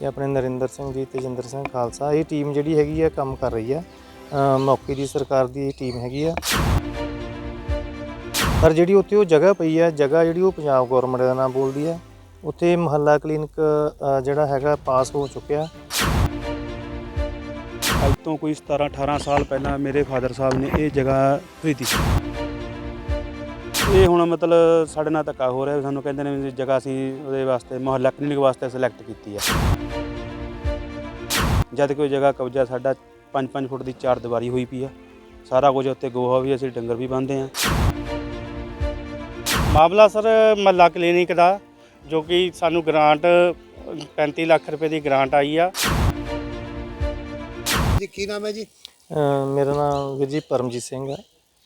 ਇਹ ਆਪਣੇ ਨਰਿੰਦਰ ਸਿੰਘ ਜੀ ਤੇਜਿੰਦਰ ਸਿੰਘ ਖਾਲਸਾ, ਇਹ ਟੀਮ ਜਿਹੜੀ ਹੈਗੀ ਆ, ਕੰਮ ਕਰ ਰਹੀ ਆ। ਮੌਕੇ ਦੀ ਸਰਕਾਰ ਦੀ ਟੀਮ ਹੈਗੀ ਆ। ਪਰ ਜਿਹੜੀ ਉੱਥੇ ਉਹ ਜਗ੍ਹਾ ਪਈ ਆ, ਜਗ੍ਹਾ ਜਿਹੜੀ ਉਹ ਪੰਜਾਬ ਗਵਰਨਮੈਂਟ ਦਾ ਨਾਮ ਬੋਲਦੀ ਆ। ਉੱਥੇ ਮਹੱਲਾ ਕਲੀਨਿਕ ਜਿਹੜਾ ਹੈਗਾ ਪਾਸ ਹੋ ਚੁੱਕਿਆ। ਅੱਜ ਤੋਂ ਕੋਈ 17 18 ਸਾਲ ਪਹਿਲਾਂ ਮੇਰੇ ਫਾਦਰ ਸਾਹਿਬ ਨੇ ਇਹ ਜਗ੍ਹਾ ਖਰੀਦੀ ਸੀ। ਇਹ ਹੁਣ ਮਤਲਬ ਸਾਡੇ ਨਾਲ ਧੱਕਾ ਹੋ ਰਿਹਾ ਵੀ ਸਾਨੂੰ ਕਹਿੰਦੇ ਨੇ ਜਗ੍ਹਾ ਅਸੀਂ ਉਹਦੇ ਵਾਸਤੇ ਮੁਹੱਲਾ ਕਲੀਨਿਕ ਵਾਸਤੇ ਸਿਲੈਕਟ ਕੀਤੀ ਹੈ ਜਦ ਕੋਈ ਜਗ੍ਹਾ ਕਬਜ਼ਾ ਸਾਡਾ 5-5 ਫੁੱਟ ਦੀ ਚਾਰ ਦੀਵਾਰੀ ਹੋਈ ਪਈ ਆ। ਸਾਰਾ ਕੁਝ ਉੱਤੇ ਗੋਹਾ ਵੀ ਅਸੀਂ ਡੰਗਰ ਵੀ ਬੰਨਦੇ ਆ। ਮਾਮਲਾ ਸਰ ਮੱਲਾ ਕਲੀਨਿਕ ਦਾ ਜੋ ਕਿ ਸਾਨੂੰ ਗ੍ਰਾਂਟ 35 ਲੱਖ ਰੁਪਏ ਦੀ ਗ੍ਰਾਂਟ ਆਈ ਆ। ਜੀ ਕੀ ਨਾਮ ਹੈ ਜੀ? ਮੇਰਾ ਨਾਮ ਵੀਰ ਜੀ ਪਰਮਜੀਤ ਸਿੰਘ ਆ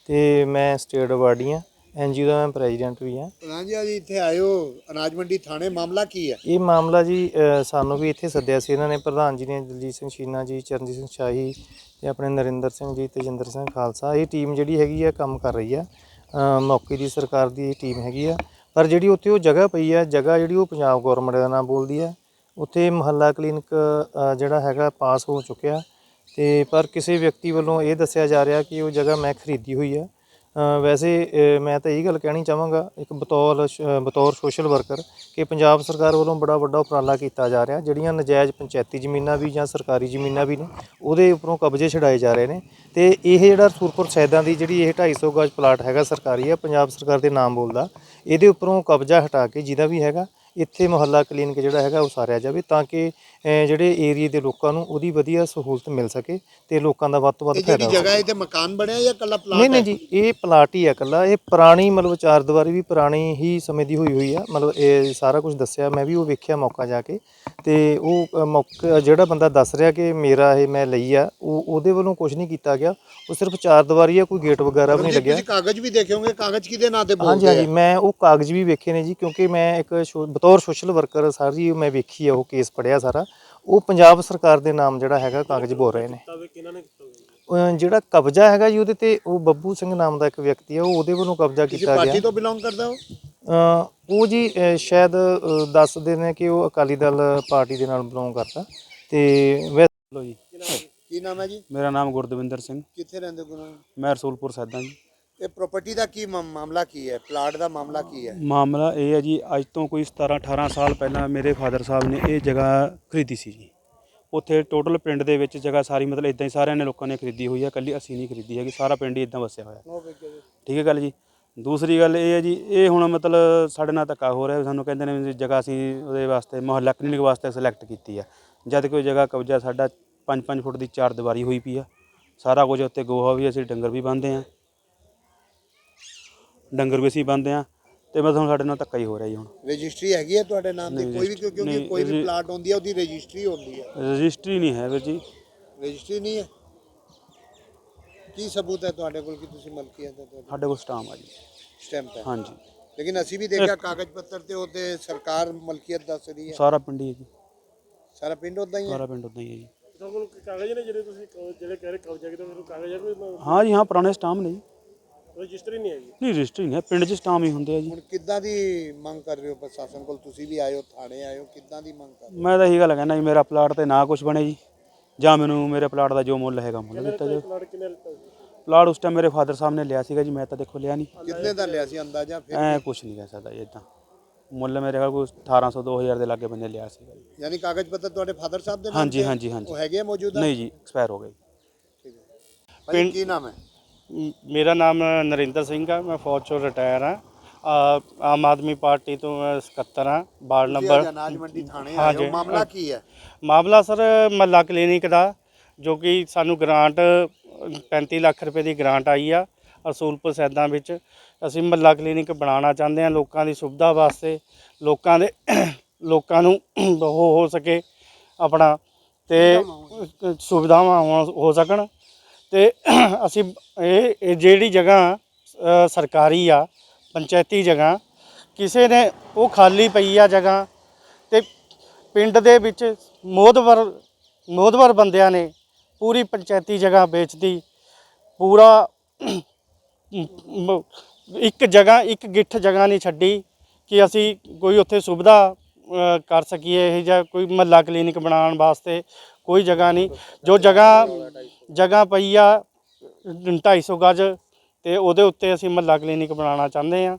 ਤੇ ਮੈਂ ਸਟੇਟ ਅਵਾਰਡੀ ਆ। ਐਨਜੀਓ ਦਾ ਮੈਂ ਪ੍ਰੈਜ਼ੀਡੈਂਟ ਵੀ ਆ ਪ੍ਰਧਾਨ ਜੀ ਇੱਥੇ ਆਇਓ। ਅਨਾਜ ਮੰਡੀ ਥਾਣੇ ਮਾਮਲਾ ਕੀ ਹੈ? ਇਹ ਮਾਮਲਾ ਜੀ ਅ, ਸਾਨੂੰ ਵੀ ਇੱਥੇ ਸੱਦਿਆ ਸੀ। ਇਹਨਾਂ ਨੇ ਪ੍ਰਧਾਨ ਜੀ ਨੇ ਦਲਜੀਤ ਸਿੰਘ ਸ਼ੀਨਾ ਜੀ ਚਰਨਜੀਤ ਸਿੰਘ ਸ਼ਾਹੀ ਤੇ ਆਪਣੇ ਨਰਿੰਦਰ ਸਿੰਘ ਜੀ ਤੇਜਿੰਦਰ ਸਿੰਘ ਖਾਲਸਾ। ਇਹ ਟੀਮ ਜਿਹੜੀ ਹੈਗੀ ਆ ਕੰਮ ਕਰ ਰਹੀ ਆ। ਅ, ਮੌਕੇ ਦੀ ਸਰਕਾਰ ਦੀ ਟੀਮ ਹੈਗੀ ਆ। ਪਰ ਜਿਹੜੀ ਉੱਥੇ ਉਹ ਜਗ੍ਹਾ ਪਈ ਆ ਜਗ੍ਹਾ ਜਿਹੜੀ ਉਹ ਪੰਜਾਬ ਗਵਰਨਮੈਂਟ ਦਾ ਨਾਮ ਬੋਲਦੀ ਆ। ਉੱਥੇ ਮਹੱਲਾ ਕਲੀਨਿਕ ਅ, ਜਿਹੜਾ ਹੈਗਾ ਪਾਸ ਹੋ ਚੁੱਕਿਆ। ਤੇ ਪਰ ਕਿਸੇ ਵਿਅਕਤੀ ਵੱਲੋਂ ਇਹ ਦੱਸਿਆ ਜਾ ਰਿਹਾ ਕਿ ਉਹ ਜਗ੍ਹਾ ਮੈਂ ਖਰੀਦੀ ਹੋਈ ਆ। ਵੈਸੇ ਮੈਂ ਤਾਂ ਇਹ ਗੱਲ ਕਹਿਣੀ ਚਾਹਾਂਗਾ, ਇੱਕ ਬਤੌਰ ਬਤੌਰ ਸੋਸ਼ਲ ਵਰਕਰ ਕਿ ਪੰਜਾਬ ਸਰਕਾਰ ਵੱਲੋਂ ਬੜਾ ਵੱਡਾ ਉਪਰਾਲਾ ਕੀਤਾ ਜਾ ਰਿਹਾ, ਜਿਹੜੀਆਂ ਨਜਾਇਜ਼ ਪੰਚਾਇਤੀ ਜ਼ਮੀਨਾਂ ਵੀ ਜਾਂ ਸਰਕਾਰੀ ਜ਼ਮੀਨਾਂ ਵੀ ਨੇ, ਉਹਦੇ ਉੱਪਰੋਂ ਕਬਜ਼ੇ ਛਡਾਏ ਜਾ ਰਹੇ ਨੇ। ਤੇ ਇਹ ਜਿਹੜਾ ਸੂਰਪੁਰ ਸੈਦਾਂ ਦੀ ਜਿਹੜੀ ਇਹ 250 ਗਜ ਪਲਾਟ ਹੈਗਾ ਸਰਕਾਰੀ ਹੈ ਪੰਜਾਬ ਸਰਕਾਰ ਦੇ ਨਾਮ ਬੋਲਦਾ, ਇਹਦੇ ਉੱਪਰੋਂ ਕਬਜ਼ਾ ਹਟਾ ਕੇ ਜਿਹਦਾ ਵੀ ਹੈਗਾ ਇੱਥੇ ਮੁਹੱਲਾ ਕਲੀਨਿਕ ਜਿਹੜਾ ਹੈਗਾ ਉਹ ਸਾਰਿਆ ਜਾਵੇ ਤਾਂ ਕਿ ਜਿਹੜੇ ਏਰੀਏ ਦੇ ਲੋਕਾਂ ਨੂੰ ਉਹਦੀ ਵਧੀਆ ਸਹੂਲਤ ਮਿਲ ਸਕੇ ਤੇ ਲੋਕਾਂ ਦਾ ਵੱਧ ਤੋਂ ਵੱਧ ਇਹ ਫਾਇਦਾ ਜਿਹੜੀ ਹੋ ਜਗ੍ਹਾ ਹੈ ਤੇ ਮਕਾਨ ਬਣਿਆ ਜਾਂ ਕੱਲਾ ਪਲਾਟ ਨਹੀਂ ਨਹੀਂ ਜੀ ਇਹ ਪਲਾਟ ਹੀ ਆ ਇਕੱਲਾ। ਇਹ ਪੁਰਾਣੀ ਮਤਲਬ ਚਾਰ ਦੀਵਾਰੀ ਵੀ ਪੁਰਾਣੀ ਹੀ ਸਮੇਂ ਦੀ ਹੋਈ ਹੋਈ ਆ। ਮਤਲਬ ਇਹ ਸਾਰਾ ਕੁਝ ਦੱਸਿਆ ਮੈਂ ਵੀ ਉਹ ਵੇਖਿਆ ਮੌਕਾ ਜਾ ਕੇ। ਤੇ ਉਹ ਅ, ਮੌਕਾ ਜਿਹੜਾ ਬੰਦਾ ਦੱਸ ਰਿਹਾ ਕਿ ਮੇਰਾ ਇਹ ਮੈਂ ਲਈ ਆ ਉਹ ਉਹਦੇ ਵੱਲੋਂ ਕੁਝ ਨਹੀਂ ਕੀਤਾ ਗਿਆ। ਉਹ ਸਿਰਫ ਚਾਰ ਦੀਵਾਰੀ ਆ ਕੋਈ ਗੇਟ ਵਗੈਰਾ ਵੀ ਨਹੀਂ ਲੱਗਿਆ। ਤੁਸੀਂ ਕਾਗਜ਼ ਵੀ ਦੇਖੇ ਕਾਗਜ਼ ਕਿਹਦੇ ਨਾਂ ਤੇ ਹਾਂਜੀ ਬੋਲਦੇ ਹਾਂਜੀ ਆ? ਮੈਂ ਉਹ ਕਾਗਜ਼ ਵੀ ਵੇਖੇ ਨੇ ਜੀ ਕਿਉਂਕਿ ਮੈਂ ਇੱਕ ਸੋ- ਬਤੌਰ ਸੋਸ਼ਲ ਵਰਕਰ ਸਾਰੀ ਮੈਂ ਵੇਖੀ ਆ ਉਹ ਕੇਸ ਪੜਿਆ ਸਾਰਾ। ਉਹ ਪੰਜਾਬ ਸਰਕਾਰ ਦੇ ਨਾਮ ਜਿਹੜਾ ਹੈਗਾ ਕਾਗਜ਼ ਬੋਲ ਰਹੇ ਨੇ। ਅਹ ਜਿਹੜਾ ਕਬਜ਼ਾ ਹੈਗਾ ਜੀ ਉਹਦੇ ਤੇ ਉਹ ਬੱਬੂ ਸਿੰਘ ਨਾਮ ਦਾ ਇੱਕ ਵਿਅਕਤੀ ਹੈ ਉਹ ਉਹਦੇ ਵੱਲੋਂ ਕਬਜ਼ਾ ਕੀਤਾ ਪਾਰਟੀ ਗਿਆ। ਤੋਂ ਬਿਲੋਂਗ ਕਰਦੇ ਹੋ ਅਹ ਉਹ ਜੀ ਅਹ ਸ਼ਾਇਦ ਅਹ ਦੱਸਦੇ ਨੇ ਕਿ ਉਹ ਅਕਾਲੀ ਦਲ ਪਾਰਟੀ ਦੇ ਨਾਲ ਬਿਲੋਂਗ ਕਰਦਾ। ਤੇ ਵੈਸੇ ਲੋ ਜੀ। ਕੀ ਨਾਮ ਹੈ ਜੀ? ਮੇਰਾ ਨਾਮ ਗੁਰਦਵਿੰਦਰ ਸਿੰਘ। ਕਿੱਥੇ ਰਹਿੰਦੇ ਗੁਰੂ ਮੈਂ ਰਸੂਲਪੁਰ ਸੈਦਾਂ ਜੀ। ਇਹ ਪ੍ਰਾਪਰਟੀ ਦਾ ਕੀ ਮਾ- ਮਾਮਲਾ ਕੀ ਹੈ? ਪਲਾਟ ਦਾ ਮਾਮਲਾ ਕੀ ਹੈ? ਮਾਮਲਾ ਇਹ ਹੈ ਜੀ ਅੱਜ ਤੋਂ ਕੋਈ 17 18 ਸਾਲ ਪਹਿਲਾਂ ਮੇਰੇ ਫਾਦਰ ਸਾਹਿਬ ਨੇ ਇਹ ਜਗ੍ਹਾ ਖਰੀਦੀ ਸੀ ਜੀ। ਉੱਥੇ ਟੋਟਲ ਪਿੰਡ ਦੇ ਵਿੱਚ ਜਗ੍ਹਾ ਸਾਰੀ ਮਤਲਬ ਇਦਾਂ ਹੀ ਸਾਰਿਆਂ ਨੇ ਲੋਕਾਂ ਨੇ ਖਰੀਦੀ ਹੋਈ ਹੈ ਕੱਲੀ ਅਸੀਂ ਨਹੀਂ ਖਰੀਦੀ ਹੈਗੀ ਸਾਰਾ ਪਿੰਡ ਹੀ ਇਦਾਂ ਵਸਿਆ ਹੋਇਆ। ਠੀਕ ਹੈ ਗੱਲ ਜੀ? ਦੂਸਰੀ ਗੱਲ ਇਹ ਹੈ ਜੀ ਇਹ ਹੁਣ ਮਤਲਬ ਸਾਡੇ ਨਾਲ ਧੱਕਾ ਹੋ ਰਿਹਾ ਸਾਨੂੰ ਕਹਿੰਦੇ ਨੇ ਵੀ ਜਗ੍ਹਾ ਅਸੀਂ ਉਹਦੇ ਵਾਸਤੇ ਮੁਹੱਲਾ ਕਲੀਨਿਕ ਵਾਸਤੇ ਸਿਲੈਕਟ ਕੀਤੀ ਆ ਜਦ ਕੋਈ ਜਗ੍ਹਾ ਕਬਜ਼ਾ ਸਾਡਾ 5-5 ਫੁੱਟ ਦੀ ਚਾਰ ਦੀਵਾਰੀ ਹੋਈ ਪਈ ਆ ਸਾਰਾ ਕੁਝ ਉੱਤੇ ਗੋਹਾ ਵੀ ਅਸੀਂ ਡੰਗਰ ਵੀ ਬੰਨਦੇ ਆ। ਡੰਗਰ ਵੀ ਅਸੀਂ ਬੰਨਦੇ ਆ ਤੇ ਬਸ ਹੁਣ ਸਾਡੇ ਨਾਲ ਧੱਕਾ ਹੀ ਹੋ ਰਿਹਾ ਜੀ ਹੁਣ। ਰਜਿਸਟਰੀ ਹੈਗੀ ਹੈ ਤੁਹਾਡੇ ਨਾਮ ਤੇ ਨਹੀਂ, ਕੋਈ ਵੀ ਕਿਉਂ- ਕਿਉਂਕਿ ਕੋਈ ਵੀ ਪਲਾਟ ਹੁੰਦੀ ਹੈ ਉਹਦੀ ਰਜਿਸਟਰੀ ਹੁੰਦੀ ਹੈ ਰਜਿਸਟਰੀ ਨਹੀਂ ਹੈ ਵੀਰ ਜੀ। ਰਜਿਸਟਰੀ ਨਹੀਂ ਹੈ? ਕੀ ਸਬੂਤ ਹੈ ਤੁਹਾਡੇ ਕੋਲ ਕਿ ਤੁਸੀਂ ਮਲਕੀਅਤ ਹੈ ਤੁਹਾਡੀ ਸਾਡੇ ਕੋਲ ਸਟਾਮ ਆ ਜੀ। ਸਟੈਂਪ ਹੈ। ਹਾਂਜੀ। ਲੇਕਿਨ ਅਸੀਂ ਵੀ ਦੇਖਿਆ ਕਾਗਜ਼ ਪੱਤਰ ਤੇ ਉਹਤੇ ਸਰਕਾਰ ਮਲਕੀਅਤ ਦੱਸ ਰਹੀ ਹੈ। ਸਾਰਾ ਪਿੰਡ ਹੀ ਹੈ ਜੀ। ਸਾਰਾ ਪਿੰਡ ਉਦਾਂ ਹੀ ਹੈ? ਸਾਰਾ ਪਿੰਡ ਉਦਾਂ ਹੀ ਹੈ ਜੀ। ਤੁਹਾਡੇ ਕੋਲ ਕਾਗਜ਼ ਨੇ ਜਿਹੜੇ ਤੁਸੀਂ ਜਿਹੜੇ ਕਹਿ ਰਹੇ ਕਬਜ਼ਾ ਕੀਤਾ ਤੁਹਾਨੂੰ ਕਾਗਜ਼ ਹੈ ਕੋਈ ਹਾਂ ਜੀ ਹਾਂ ਪੁਰਾਣੇ ਸਟਾਮ ਨੇ ਜੀ। ਰਜਿਸਟਰੀ ਨਹੀਂ ਹੈਗੀ? ਨਹੀਂ ਰਜਿਸਟਰੀ ਨਹੀਂ ਹੈ। ਪਿੰਡ 'ਚ ਸਟਾਮ ਹੀ ਹੁੰਦੇ ਆ ਜੀ। ਹੁਣ ਕਿੱਦਾਂ ਦੀ ਮੰਗ ਕਰ ਰਹੇ ਹੋ ਪ੍ਰਸ਼ਾਸਨ ਕੋਲ? ਤੁਸੀਂ ਵੀ ਆਏ ਹੋ ਥਾਣੇ ਆਏ ਹੋ ਕਿੱਦਾਂ ਦੀ ਮੰਗ ਕਰ ਰਹੇ ਮੈਂ ਤਾਂ ਇਹੀ ਗੱਲ ਕਹਿੰਦਾ ਜੀ ਮੇਰਾ ਪਲਾਟ ਤੇ ਨਾ ਕੁਝ ਬਣੇ ਜੀ। ਜਾਂ ਮੈਨੂੰ ਮੇਰੇ ਪਲਾਟ ਦਾ ਜੋ ਮੁੱਲ ਹੈਗਾ ਮੁੱਲ ਦਿੱਤਾ ਜਾਵੇ। ਪਲਾਟ ਕਿੰਨੇ ਲਿੱਤਾ ਸੀ? ਪਲਾਟ ਉਸ ਟਾਈਮ ਮੇਰੇ ਫਾਦਰ ਸਾਹਿਬ ਨੇ ਲਿਆ ਸੀਗਾ ਜੀ ਮੈਂ ਤਾਂ ਦੇਖੋ ਲਿਆ ਨਹੀਂ। ਹੋ? ਕਿੰਨੇ ਦਾ ਲਿਆ ਸੀ ਅੰਦਾਜ਼ਾ? ਫਿਰ ਐ ਕੁਝ ਨਹੀਂ ਕਹਿ ਸਕਦਾ ਜੀ ਇਦਾਂ ਮੁੱਲ ਮੇਰੇ ਕੋਲ ਕੋਈ 1800 2000 ਦੇ ਲਾਗੇ ਬੰਦੇ ਲਿਆ ਸੀਗਾ ਜੀ। ਯਾਨੀ ਕਾਗਜ਼ ਪੱਤਰ ਤੁਹਾਡੇ ਫਾਦਰ ਸਾਹਿਬ ਦੇ ਨਾਮ ਹਾਂਜੀ ਤੇ ਹੈ? ਹਾਂਜੀ ਹਾਂਜੀ। ਉਹ ਹੈਗੇ ਆ ਮੌਜੂਦਾ? ਨਹੀਂ ਜੀ ਐਕਸਪਾਇਰ ਹੋ ਗਏ ਭਾਈ ਕੀ ਨਾਮ ਹੈ? ਮੇਰਾ ਨਾਮ ਨਰਿੰਦਰ ਸਿੰਘ ਆ ਮੈਂ ਫੌਜ ਚੋਂ ਰਿਟਾਇਰ ਆ। ਆਮ ਆਦਮੀ ਪਾਰਟੀ ਤੋਂ ਮੈਂ ਸਕੱਤਰ ਆ ਵਾਰਡ ਨੰਬਰ ਅਨਾਜ ਮੰਡੀ ਥਾਣੇ ਆਏ ਹਾਂਜੀ। ਮਾਮਲਾ ਕੀ ਹੈ? ਮਾਮਲਾ ਸਰ ਮੱਲਾ ਕਲੀਨਿਕ ਦਾ ਜੋ ਕਿ ਸਾਨੂੰ ਗ੍ਰਾਂਟ 35 ਲੱਖ ਰੁਪਏ ਦੀ ਗ੍ਰਾਂਟ ਆਈ ਆ ਅਸੂਲਪੁਰ ਸੈਦਾਂ ਵਿੱਚ। ਅਸੀਂ ਮੱਲਾ ਕਲੀਨਿਕ ਬਣਾਉਣਾ ਚਾਹੁੰਦੇ ਹਾਂ ਲੋਕਾਂ ਦੀ ਸੁਵਿਧਾ ਵਾਸਤੇ ਲੋਕਾਂ ਦੇ ਲੋਕਾਂ ਨੂੰ ਹੋ ਹੋ ਸਕੇ ਆਪਣਾ ਤੇ ਸੁਵਿਧਾਵਾਂ ਹੋ- ਹੋ ਸਕਣ। ਤੇ ਅਸੀਂ ਇਹ ਇਹ ਜਿਹੜੀ ਜਗ੍ਹਾ ਸਰਕਾਰੀ ਆ, ਪੰਚਾਇਤੀ ਜਗ੍ਹਾ, ਕਿਸੇ ਨੇ ਉਹ ਖਾਲੀ ਪਈ ਆ ਜਗ੍ਹਾ ਤੇ ਪਿੰਡ ਦੇ ਵਿੱਚ ਮੋਦਵਰ ਮੋਦਵਰ ਬੰਦਿਆਂ ਨੇ ਪੂਰੀ ਪੰਚਾਇਤੀ ਜਗ੍ਹਾ ਵੇਚਦੀ ਪੂਰਾ ਇੱਕ ਜਗ੍ਹਾ, ਇੱਕ ਗਿੱਠ ਜਗ੍ਹਾ ਨਹੀਂ ਛੱਡੀ ਕਿ ਅਸੀਂ ਕੋਈ ਉੱਥੇ ਸੁਵਿਧਾ ਕਰ ਸਕੀਏ, ਇਹ ਜਾਂ ਕੋਈ ਮਹੱਲਾ ਕਲੀਨਿਕ ਬਣਾਉਣ ਵਾਸਤੇ ਕੋਈ ਜਗ੍ਹਾ ਨਹੀਂ। ਜੋ ਜਗ੍ਹਾ ਜਗ੍ਹਾ ਪਈ ਆ 250 ਗਜ ਤੇ ਉਹਦੇ ਉੱਤੇ ਅਸੀਂ ਮਹੱਲਾ ਕਲੀਨਿਕ ਬਣਾਉਣਾ ਚਾਹੁੰਦੇ ਆ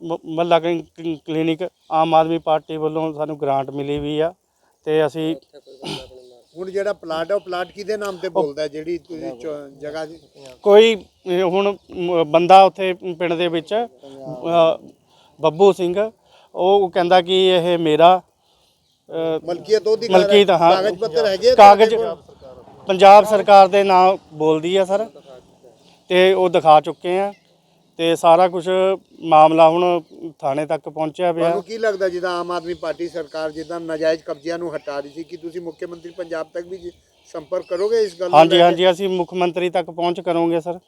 ਮਹੱਲਾ ਕਲੀ- ਕਲੀਨਿਕ ਆਮ ਆਦਮੀ ਪਾਰਟੀ ਵੱਲੋਂ ਸਾਨੂੰ ਗ੍ਰਾਂਟ ਮਿਲੀ ਵੀ ਆ ਤੇ ਅਸੀਂ ਹੁਣ ਜਿਹੜਾ ਪਲਾਟ ਹੈ ਉਹ ਪਲਾਟ ਕਿਹਦੇ ਨਾਮ ਤੇ ਬੋਲਦਾ ਜਿਹੜੀ ਤੁਸੀਂ ਚ- ਜਗ੍ਹਾ ਜੀ ਕੋਈ ਹੁਣ ਮ, ਬੰਦਾ ਉੱਥੇ ਪਿੰਡ ਦੇ ਵਿੱਚ ਬੱਬੂ ਸਿੰਘ ਉਹ ਕਹਿੰਦਾ ਕਿ ਇਹ ਮੇਰਾ ਮਲਕੀਅਤ ਉਹਦੀ ਮਲਕੀਅਤ, ਹਾਂ। ਕਾਗਜ਼ ਪੱਤਰ ਹੈਗੇ ਕਾਗਜ਼? ਪੰਜਾਬ ਸਰਕਾਰ ਦੇ ਨਾਮ ਬੋਲਦੀ ਆ ਸਰ ਤੇ ਉਹ ਦਿਖਾ ਚੁੱਕੇ ਆ ਤੇ ਸਾਰਾ ਕੁਝ ਮਾਮਲਾ ਹੁਣ ਥਾਣੇ ਤੱਕ ਪਹੁੰਚਿਆ ਪਿਆ ਤੁਹਾਨੂੰ ਕੀ ਲੱਗਦਾ ਜਿੱਦਾਂ ਆਮ ਆਦਮੀ ਪਾਰਟੀ ਸਰਕਾਰ ਜਿੱਦਾਂ ਨਾਜਾਇਜ਼ ਕਬਜ਼ਿਆਂ ਨੂੰ ਹਟਾ ਰਹੀ ਸੀ ਕਿ ਤੁਸੀਂ ਮੁੱਖ ਮੰਤਰੀ ਪੰਜਾਬ ਤੱਕ ਵੀ ਸੰਪਰਕ ਕਰੋਗੇ ਇਸ ਗੱਲ ਨੂੰ ਹਾਂਜੀ? ਹਾਂਜੀ ਅਸੀਂ ਮੁੱਖ ਮੰਤਰੀ ਤੱਕ ਪਹੁੰਚ ਕਰੋਗੇ ਸਰ